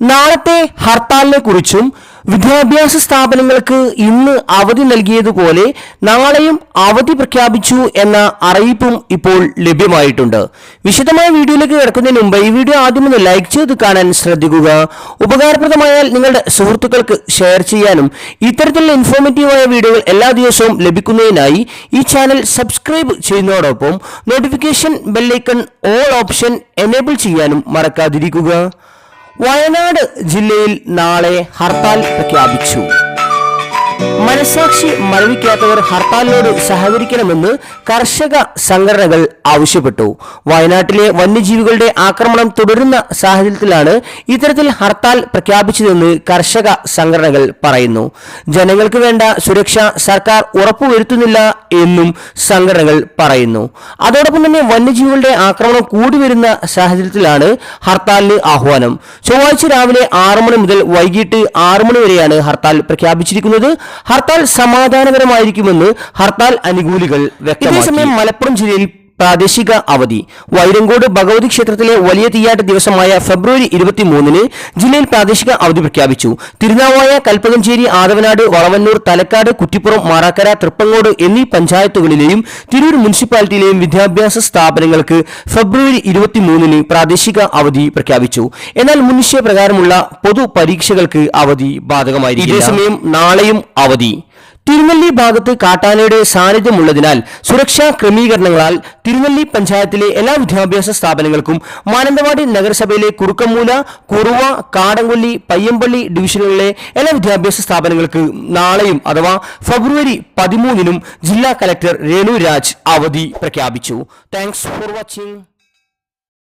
നാളത്തെ ഹർത്താലിനെ കുറിച്ചും വിദ്യാഭ്യാസ സ്ഥാപനങ്ങൾക്ക് ഇന്ന് അവധി നൽകിയതുപോലെ നാളെയും അവധി പ്രഖ്യാപിച്ചു എന്ന അറിയിപ്പും ഇപ്പോൾ ലഭ്യമായിട്ടുണ്ട്. വിശദമായ വീഡിയോയിലേക്ക് കിടക്കുന്നതിന് മുമ്പ് ഈ വീഡിയോ ആദ്യം ഒന്ന് ലൈക്ക് ചെയ്ത് കാണാൻ ശ്രദ്ധിക്കുക. ഉപകാരപ്രദമായാൽ നിങ്ങളുടെ സുഹൃത്തുക്കൾക്ക് ഷെയർ ചെയ്യാനും ഇത്തരത്തിലുള്ള ഇൻഫോർമേറ്റീവായ വീഡിയോകൾ എല്ലാ ദിവസവും ലഭിക്കുന്നതിനായി ഈ channel subscribe ചെയ്യുന്നതോടൊപ്പം notification bell icon all option enable ചെയ്യാനും മറക്കാതിരിക്കുക. വയനാട് ജില്ലയിൽ നാളെ ഹർത്താൽ പ്രഖ്യാപിച്ചു. മനസാക്ഷി മരവിക്കാത്തവർ ഹർത്താലിനോട് സഹകരിക്കണമെന്ന് കർഷക സംഘടനകൾ ആവശ്യപ്പെട്ടു. വയനാട്ടിലെ വന്യജീവികളുടെ ആക്രമണം തുടരുന്ന സാഹചര്യത്തിലാണ് ഇത്തരത്തിൽ ഹർത്താൽ പ്രഖ്യാപിച്ചതെന്ന് കർഷക സംഘടനകൾ പറയുന്നു. ജനങ്ങൾക്ക് വേണ്ട സുരക്ഷ സർക്കാർ ഉറപ്പുവരുത്തുന്നില്ല എന്നും സംഘടനകൾ പറയുന്നു. അതോടൊപ്പം തന്നെ വന്യജീവികളുടെ ആക്രമണം കൂടി വരുന്ന സാഹചര്യത്തിലാണ് ഹർത്താലിന് ആഹ്വാനം. ചൊവ്വാഴ്ച രാവിലെ ആറു മണി മുതൽ വൈകിട്ട് ആറു മണി വരെയാണ് ഹർത്താൽ പ്രഖ്യാപിച്ചിരിക്കുന്നത്. ഹർത്താൽ സമാധാനപരമായിരിക്കുമെന്ന് ഹർത്താൽ അനുകൂലികൾ വ്യക്തമാക്കി. ഇതേസമയം മലപ്പുറം ജില്ലയിൽ പ്രാദേശിക അവധി. വൈരങ്കോട് ഭഗവതി ക്ഷേത്രത്തിലെ വലിയ തീയാട്ട് ദിവസമായ ഫെബ്രുവരി ഇരുപത്തിമൂന്നിന് ജില്ലയിൽ പ്രാദേശിക അവധി പ്രഖ്യാപിച്ചു. തിരുനാവായ കൽപ്പകഞ്ചേരി ആദവനാട് വളവന്നൂർ തലക്കാട് കുറ്റിപ്പുറം മാറാക്കര തൃപ്പങ്ങോട് എന്നീ പഞ്ചായത്തുകളിലെയും തിരൂർ മുനിസിപ്പാലിറ്റിയിലെയും വിദ്യാഭ്യാസ സ്ഥാപനങ്ങൾക്ക് ഫെബ്രുവരി ഇരുപത്തിമൂന്നിന് പ്രാദേശിക അവധി പ്രഖ്യാപിച്ചു. എന്നാൽ മുൻനിശ്ചയപ്രകാരമുള്ള പൊതു പരീക്ഷകൾക്ക് അവധി ബാധകമായിരിക്കും ഇതേസമയം നാളെയും അവധി. തിരുനെല്ലി ഭാഗത്ത് കാട്ടാനയുടെ സാന്നിധ്യമുള്ളതിനാൽ സുരക്ഷാ ക്രമീകരണങ്ങളാൽ തിരുനെല്ലി പഞ്ചായത്തിലെ എല്ലാ വിദ്യാഭ്യാസ സ്ഥാപനങ്ങൾക്കും മാനന്തവാടി നഗരസഭയിലെ കുറുക്കമൂല കുറുവ കാടംകൊല്ലി പയ്യമ്പള്ളി ഡിവിഷനുകളിലെ എല്ലാ വിദ്യാഭ്യാസ സ്ഥാപനങ്ങൾക്ക് നാളെയും അഥവാ ഫെബ്രുവരി പതിമൂന്നിനും ജില്ലാ കലക്ടർ രേണു രാജ് അവധി പ്രഖ്യാപിച്ചു. Thanks for watching